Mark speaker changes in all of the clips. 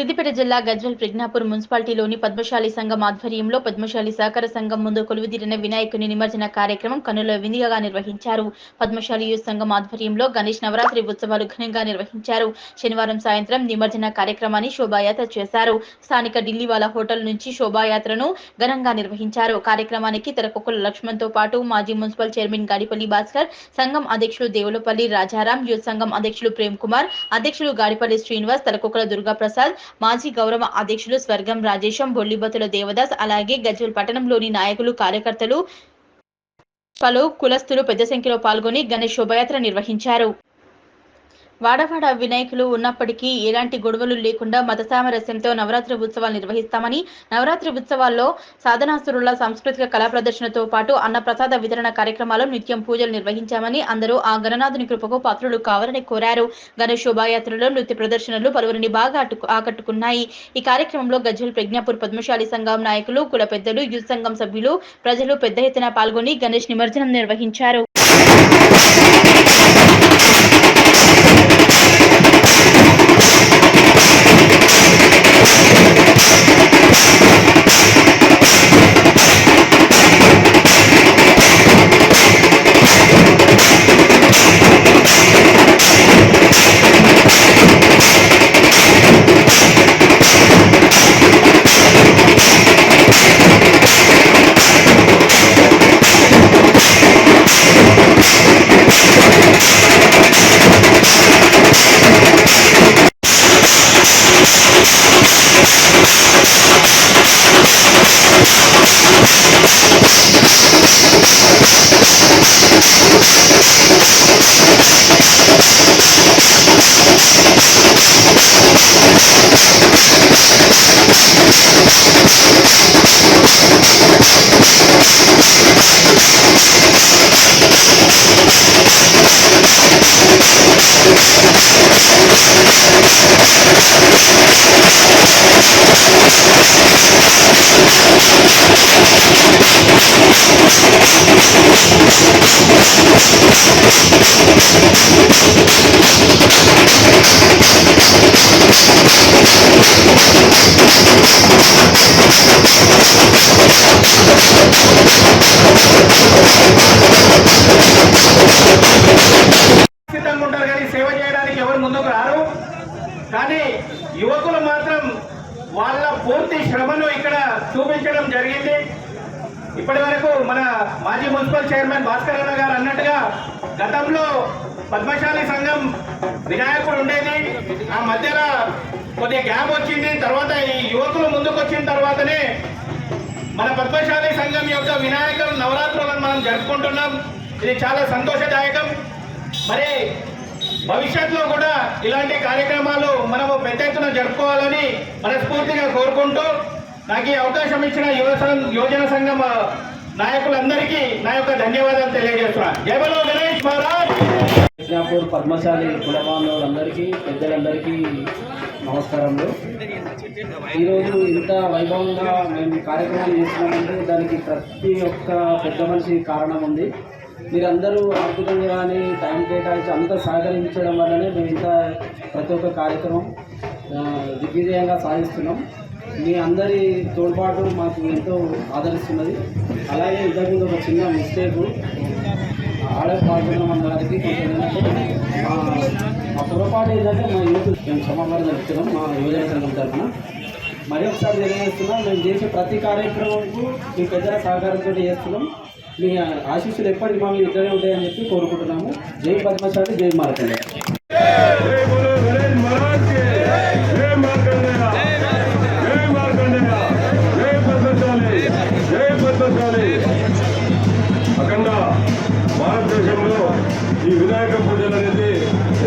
Speaker 1: సిద్దిపేట జిల్లా గజ్వెల్ ప్రజ్ఞాపూర్ మున్సిపాలిటీలోని పద్మశాలి సంఘం ఆధ్వర్యంలో పద్మశాలి సహకార సంఘం ముందు కొలువుదీరిన వినాయకుని నిమజ్జన కార్యక్రమం కనుల విందుగా నిర్వహించారు. పద్మశాలి యూత్ సంఘం ఆధ్వర్యంలో గణేష్ నవరాత్రి ఉత్సవాలు ఘనంగా నిర్వహించారు. శనివారం సాయంత్రం నిమజ్జన కార్యక్రమాన్ని శోభాయాత్ర చేశారు. స్థానిక ఢిల్లీవాలా హోటల్ నుంచి శోభాయాత్రను ఘనంగా నిర్వహించారు. కార్యక్రమానికి తెరకొక్కుల లక్ష్మణ్తో పాటు మాజీ మున్సిపల్ చైర్మన్ గాడిపల్లి భాస్కర్ సంఘం అధ్యక్షులు దేవులపల్లి రాజారాం యూత్ సంఘం అధ్యక్షులు ప్రేమ్ కుమార్ అధ్యక్షులు గాడిపల్లి శ్రీనివాస్ తలకొక్కల దుర్గాప్రసాద్ మాజీ గౌరవ అధ్యక్షులు స్వర్గం రాజేశం బొల్లిబతుల దేవదాస్ అలాగే గజ్వల్ పట్టణంలోని నాయకులు కార్యకర్తలు పలు కులస్తులు పెద్ద సంఖ్యలో పాల్గొని గణేష్ శోభయాత్ర నిర్వహించారు. వాడవాడ వినాయకులు ఉన్నప్పటికీ ఎలాంటి గొడవలు లేకుండా మత సామరస్యంతో నవరాత్రి ఉత్సవాలు నిర్వహిస్తామని నవరాత్రి ఉత్సవాల్లో సాధనాసురుల సాంస్కృతిక కళా ప్రదర్శనతో పాటు అన్నప్రసాద వితరణ కార్యక్రమాలు నిత్యం పూజలు నిర్వహించామని అందరూ ఆ గణనాథుని కృపకు పాత్రులు కావాలని కోరారు. గణేష్ శోభాయాత్రలో నృత్య ప్రదర్శనలు పలువురిని బాగా అటు- ఆకట్టుకున్నాయి. ఈ కార్యక్రమంలో గజ్వెల్ ప్రజ్ఞాపూర్ పద్మశాలి సంఘం నాయకులు కుల పెద్దలు యూత్ సంఘం సభ్యులు ప్రజలు పెద్ద ఎత్తున పాల్గొని గణేష్ నిమజ్జనం నిర్వహించారు.
Speaker 2: ఉంటారు కానీ సేవ చేయడానికి ఎవరు ముందుకు రారు. కానీ యువకులు మాత్రం వాళ్ళ పూర్తి శ్రమను ఇక్కడ చూపించడం జరిగింది. ఇప్పటి వరకు మన మాజీ మున్సిపల్ చైర్మన్ భాస్కర్ అన్న గారు అన్నట్టుగా గతంలో పద్మశాలి సంఘం వినాయకుడు ఉండేది. ఆ మధ్యలో కొద్దిగా గ్యాప్ వచ్చింది. తర్వాత ఈ యువకులు ముందుకు వచ్చిన తర్వాతనే మన పద్మశాలి సంఘం యొక్క వినాయక నవరాత్రులను మనం జరుపుకుంటున్నాం. ఇది చాలా సంతోషదాయకం. మరి భవిష్యత్తులో కూడా ఇలాంటి కార్యక్రమాలు మనము పెద్ద ఎత్తున జరుపుకోవాలని మనస్ఫూర్తిగా కోరుకుంటూ నాకు ఈ అవకాశం ఇచ్చిన యువ యువజన సంఘం నాయకులందరికీ నా యొక్క ధన్యవాదాలు తెలియజేస్తున్నాను జై గణేష్ మహారాజ్.
Speaker 3: కృష్ణాపూర్ పద్మశాలి కులబాంధవులందరికీ పెద్దలందరికీ నమస్కారములు. ఈరోజు ఇంత వైభవంగా మేము కార్యక్రమాలు చేస్తున్నామంటే దానికి ప్రతి ఒక్క పెద్ద మనిషి కారణం ఉంది. మీరందరూ ఆర్థికంగా కానీ టైం కేటాయించి అంతా సహకరించడం వల్లనే మేము ఇంత ప్రతి ఒక్క కార్యక్రమం దిగ్విజయంగా సాధిస్తున్నాం. మీ అందరి తోడ్పాటు మాకు ఎంతో ఆదరిస్తున్నది. అలాగే ఇంతకుముందు ఒక చిన్న మిస్టేక్ ఆడే పాల్గొన్న గారికి కొంచెం మా పొరపాటు ఏంటంటే మా యూత్ మేము సమాధానం చెప్తున్నాం మా యువజన సంఘం తరఫున. మరి ఒకసారి తెలియజేస్తున్నాం మేము చేసే ప్రతి కార్యక్రమంకు మీ పెద్దల సహకారంతో చేస్తున్నాం. మీ ఆశీస్సులు ఎప్పటికీ మా మీద ఇద్దరే ఉంటాయని చెప్పి కోరుకుంటున్నాము. జై పద్మశాలి జై మార్కండే.
Speaker 4: ఈ వినాయక పూజలు అనేది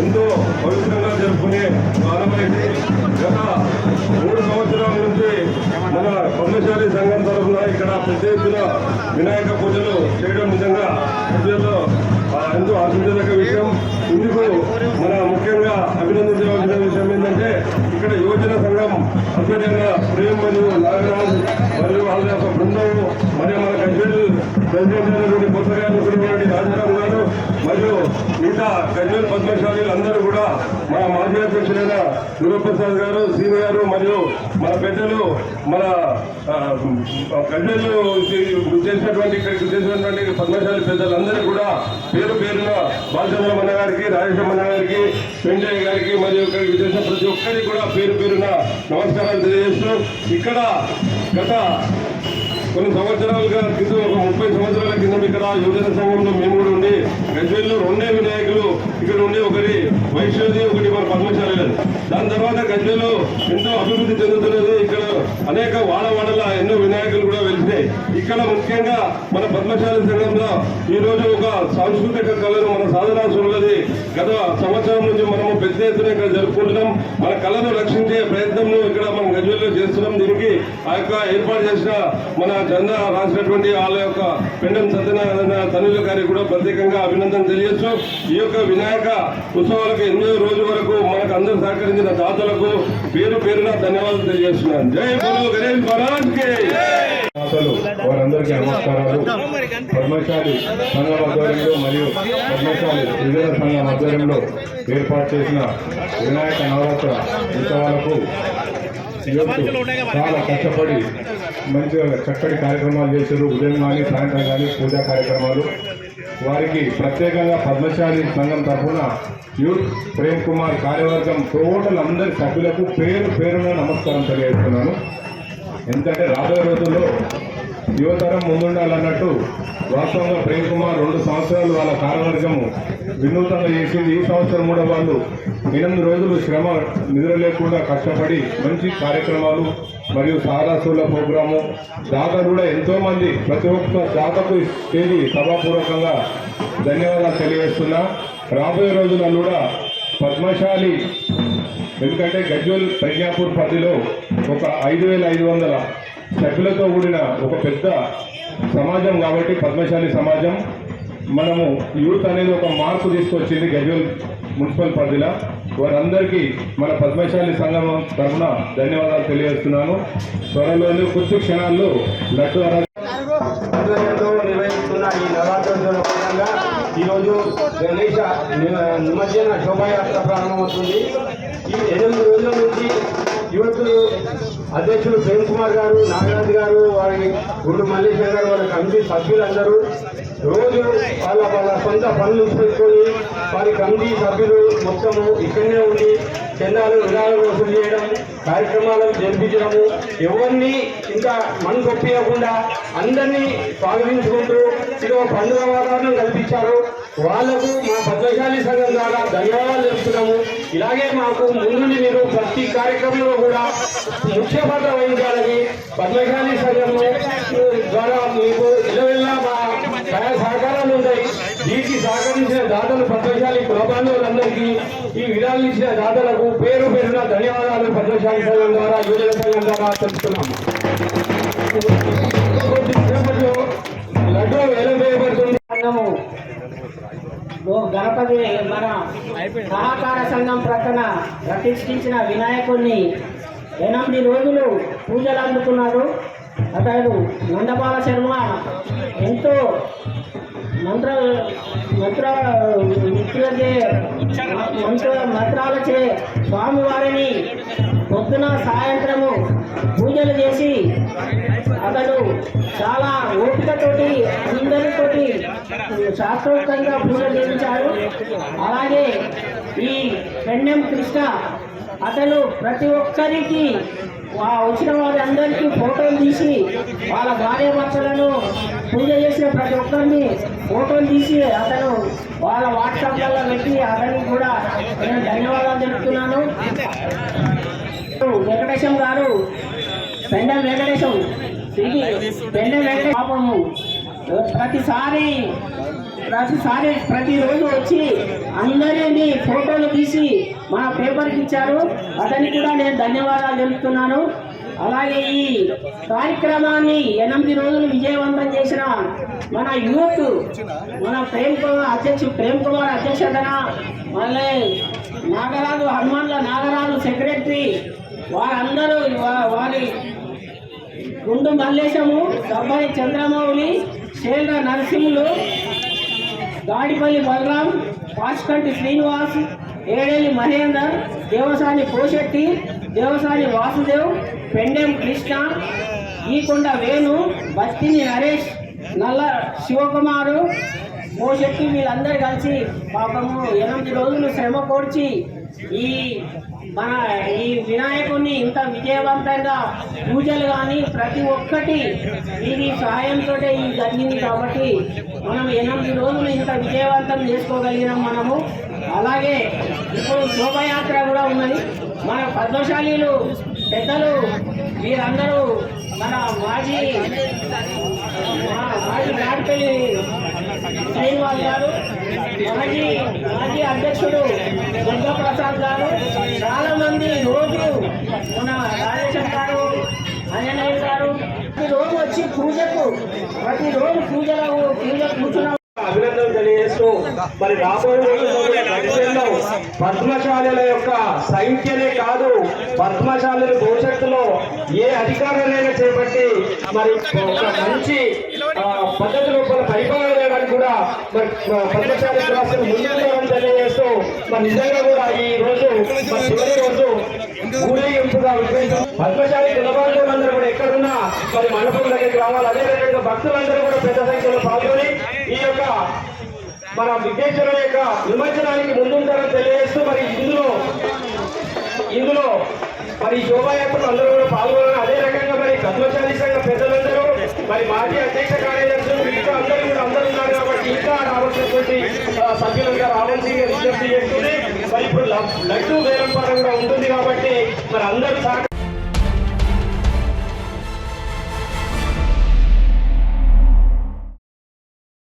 Speaker 4: ఎంతో పవిత్రంగా జరుపుకునే కాలమైంది గత మూడు సంవత్సరాల నుంచి మన పద్మశాలి సంఘం తరఫున ఇక్కడ పెద్ద ఎత్తున వినాయక పూజలు చేయడం నిజంగా ప్రజల్లో ఎంతో ఆశించదగ్గ విషయం. ఇందుకు మన ముఖ్యంగా అభినందించవలసిన విషయం ఏంటంటే ఇక్కడ యువజన సంఘం అధ్వర్యంగా ప్రేమ్ మరియు నాగరాజ్ మరియు వాళ్ళ యొక్క బృందం మరియు మన గజ్వేల్ ప్రెసిడెంట్ అయినటువంటి కొత్తగా ఎన్నుకున్నటువంటి రాజారాం గారు మరియు మిగతా గజ్వేల్ పద్మశాలీలు అందరూ కూడా మన మాజీ అధ్యక్షులైన గురుప్రసాద్ గారు సీని గారు మరియు మన పెద్దలు మన పెద్దలు చేసినటువంటి ఇక్కడికి చేసినటువంటి పద్మశాలి పెద్దలందరూ కూడా పేరు పేరున బాలచంద్రమన్న గారికి రాజేశం గారికి వెంకయ్య గారికి మరియు ఇక్కడికి చేసిన ప్రతి ఒక్కరికి కూడా పేరు పేరున నమస్కారాలు తెలియజేస్తూ ఇక్కడ గత కొన్ని సంవత్సరాలుగా క్రితం ఒక ముప్పై సంవత్సరాల కింద ఇక్కడ యువజన సంఘంలో మేము కూడా ఉండి గజ్వేల్లో రెండే వినాయకులు ఇక్కడ ఉండి ఒకటి వైశ్వది ఒకటి మన పద్మశాలి దాని తర్వాత గజ్వేలో ఎంతో అభివృద్ధి చెందుతున్నది ఇక్కడ అనేక వాడవాడల ఎన్నో వినాయకులు కూడా వెలిసినాయి ఇక్కడ ముఖ్యంగా మన పద్మశాలి సంఘంలో ఈ రోజు ఒక సాంస్కృతిక కళను మన సాధనా సురులది గత సంవత్సరం నుంచి మనము పెద్ద ఎత్తున ఇక్కడ జరుపుకుంటున్నాం. మన కళను రక్షించే ప్రయత్నం ఇక్కడ మనం గజ్వేల్లో చేస్తున్నాం. దీనికి ఆ యొక్క ఏర్పాటు చేసిన మన చందా రాసినటువంటి వాళ్ళ యొక్క పెండం సత్యనారాయణ తనుల గారికి కూడా ప్రత్యేకంగా అభినందన తెలియచ్చు ఈ యొక్క వినాయక ఉత్సవాలకు ఎనిమిదో రోజు వరకు మనకు అందరూ సహకరించిన దాతలకు పేరు పేరున ధన్యవాదాలు తెలియజేస్తున్నాను. జై బోలో గణేష్ మహారాజ్
Speaker 5: అసలు వారందరికీ నమస్కారాలు. పద్మశాలి సంఘం ఆధ్వర్యంలో మరియు పద్మశాలి గిరిజన సంఘం ఆధ్వర్యంలో ఏర్పాటు చేసిన వినాయక నవరాత్ర ఉత్సవాలకు చాలా కష్టపడి మంచిగా చక్కటి కార్యక్రమాలు చేశారు. ఉదయం కానీ సాయంత్రం కానీ పూజా కార్యక్రమాలు. వారికి ప్రత్యేకంగా పద్మశాలి సంఘం తరఫున యూత్ ప్రేమ్ కుమార్ కార్యవర్గం టోటల్ అందరి సభ్యులకు పేరు పేరున నమస్కారం తెలియజేస్తున్నాను. ఎందుకంటే రాబోయే రోజుల్లో యువతరం ముందుండాలన్నట్టు వాస్తవంగా ప్రేమ్ కుమార్ రెండు సంవత్సరాలు వాళ్ళ కార్యవర్గము వినూతంగా చేసింది. ఈ సంవత్సరం కూడా వాళ్ళు ఎనిమిది రోజులు శ్రమ నిద్ర లేకుండా కష్టపడి మంచి కార్యక్రమాలు మరియు సారాసుల ప్రోగ్రాము. దాతలు కూడా ఎంతోమంది ప్రతి ఒక్క దాతకు తేదీ సభాపూర్వకంగా ధన్యవాదాలు తెలియజేస్తున్నా. రాబోయే రోజుల్లో కూడా పద్మశాలి ఎందుకంటే గజ్వల్ ప్రజ్ఞాపూర్ పరిధిలో ఒక ఐదు వేల ఐదు వందల సభ్యులతో కూడిన ఒక పెద్ద సమాజం కాబట్టి పద్మశాలి సమాజం. మనము యూత్ అనేది ఒక మార్పు తీసుకొచ్చింది గజ్వల్ మున్సిపల్ పరిధిలో. వారందరికీ మన పద్మశాలి సంఘం తరఫున ధన్యవాదాలు తెలియజేస్తున్నాను. త్వరలోనే కొద్ది క్షణాల్లో లడ్డు
Speaker 6: నిర్వహిస్తున్న ఈ నవరాత్రుల భాగంగా ఈరోజు గణేష నిమజ్జన శోభాయాత్ర ప్రారంభమవుతుంది. ఈ ఎనిమిది రోజుల నుంచి యువకులు అధ్యక్షులు ప్రేమ్ కుమార్ గారు నాగరాజు గారు వారి గుండు మల్లేశ్వర్ గారు వారి కమిటీ సభ్యులందరూ రోజు వాళ్ళ వాళ్ళ సొంత పనులు పెట్టుకొని వారి కమిటీ సభ్యులు మొత్తము ఇక్కడనే ఉండి చందాలు విధాలు వసూలు చేయడం కార్యక్రమాలను జరిపించడము ఎవరిని ఇంకా మన గొప్పియకుండా అందరినీ స్వాగతించుకుంటూ ఇది ఒక పండుగ వాతావరణం కల్పించారు. వాళ్ళకు మా పద్మశాలి సంఘం ద్వారా ధన్యవాదాలు చెప్తున్నాము ఇలాగే మాకు ముందుండి మీరు ప్రతి కార్యక్రమంలో కూడా ముఖ్య పాత్ర వహించాలని పద్మశాలి సంఘం ద్వారా మీకు ఇరవై ఉంటాయి సహకరించిన దాతలు పద్మశాలి కులబాంధవులందరికీ ఈ విధాలు ఇచ్చిన దాతలకు పేరు పేరున ధన్యవాదాలు పద్మశాలి సంఘం ద్వారా యువజన సంఘం ద్వారా తెలుపుతున్నాము. లడ్డు వేలం వేయబడుతుంది
Speaker 7: సంఘము గణపతి మన సహకార సంఘం ప్రక్కన ప్రతిష్ఠించిన వినాయకుడిని ఎనిమిది రోజులు పూజలు అందుకున్నారు అతడు నందపాల శర్మ ఎంతో మంత్ర మంత్ర మిత్రులచే మంత్ర మంత్రాలచే స్వామివారిని పొద్దున సాయంత్రము పూజలు చేసి అతడు చాలా ఓపికతోటి అందరితోటి శాస్త్రోక్తంగా పూజలు చేయించాడు. అలాగే ఈ పెన్నెం కృష్ణ అతను ప్రతి ఒక్కరికి వా- వచ్చిన వారందరికీ ఫోటోలు తీసి వాళ్ళ భార్య భర్తలను పూజ చేసిన ప్రతి ఒక్కరిని ఫోటోలు తీసి అతను వాళ్ళ వాట్సాప్లలో పెట్టి అతనికి కూడా నేను ధన్యవాదాలు తెలుపుతున్నాను. వెంకటేశం గారు పెండ వెంకటేశం పెండ వెంకటేశం పాపము. ప్రతిసారి ప్రతిసారి ప్రతిరోజు వచ్చి అందరినీ ఫోటోలు తీసి మన పేపర్కి ఇచ్చారు. అతనికి కూడా నేను ధన్యవాదాలు తెలుపుతున్నాను. అలాగే ఈ కార్యక్రమాన్ని ఎనిమిది రోజులు విజయవంతం చేసిన మన యూత్ మన ప్రేమ్ కుమార్ అధ్యక్షుడు ప్రేమ్ కుమార్ అధ్యక్షతన మళ్ళీ నాగరాజు హనుమాన్ల నాగరాజు సెక్రటరీ వారందరూ వారి గుండు మల్లేశము సబ్బాయి చంద్రమౌళి శేల నరసింహులు గాడిపల్లి బలరాం పాచికంటి శ్రీనివాస్ ఏడేలి మహేందర్ దేవసాని పోషెట్టి దేవసాని వాసుదేవ్ పెండెం కృష్ణ ఈకొండ వేణు బస్తిని నరేష్ నల్ల శివకుమారు పోశెట్టి వీళ్ళందరూ కలిసి పాపము ఎనిమిది రోజులు శ్రమ కోర్చి ఈ మన ఈ వినాయకుడిని ఇంత విజయవంతంగా పూజలు కానీ ప్రతి ఒక్కటి ఇది సహాయంతో ఇది జరిగింది కాబట్టి మనం ఎనిమిది రోజులు ఇంత విజయవంతం చేసుకోగలిగినాం మనము. అలాగే ఇప్పుడు శోభయాత్ర కూడా ఉన్నది. మన పద్మశాలీలు పెద్దలు వీరందరూ మన మాజీ మాజీ నాటిపల్లి శ్రీనివాస్ గారు మాజీ మాజీ అధ్యక్షుడు దుర్గాప్రసాద్ గారు చాలా మంది రోజు మన రాజేశం గారు అంజనేయ గారు ప్రతి రోజు వచ్చి పూజకు ప్రతిరోజు పూజలో పూజ కూర్చున్నాం.
Speaker 6: అభినందనలు తెలియజేస్తూ మరి రాబోయే రోజుల్లో పద్మశాలల యొక్క సంఖ్యనే కాదు పద్మశాలల భవిష్యత్తులో ఏ అధికారాలైనా చేపట్టి మరి ఒక మంచి పద్ధతి రూపంలో మరి పద్మశాలి రాష్ట్రం ముందుకు తెలియజేస్తూ మరి నిజంగా కూడా ఈ రోజు చివరి రోజు ఊరేగింపుగా పద్మశాలి కులబాంధవులందరూ కూడా ఎక్కడున్నా మరి మండపం దగ్గరికి రావాలి. అదే రకంగా భక్తులందరూ కూడా పెద్ద సంఖ్యలో పాల్గొని ఈ యొక్క మన విఘ్నేశ్వరుల యొక్క విమర్శనానికి ముందుంటారని తెలియజేస్తూ మరి ఇందులో ఇందులో మరి శోభాయాత్రలు అందరూ కూడా పాల్గొనాలి అదే రకంగా మరి పద్మశాలి సంఘ పెద్దలు మరి మాజీ అధ్యక్ష కార్యదర్శులు మిగతా అందరూ కూడా అందరూ ఉన్నారు కాబట్టి ఇంకా రావాల్సినటువంటి సభ్యులుగా సభ్యులంగా రావాల్సిందిగా విజ్ఞప్తి చేస్తుంది మరి ఇప్పుడు లడ్డూ వేలంపాట కూడా ఉంటుంది కాబట్టి మరి అందరూ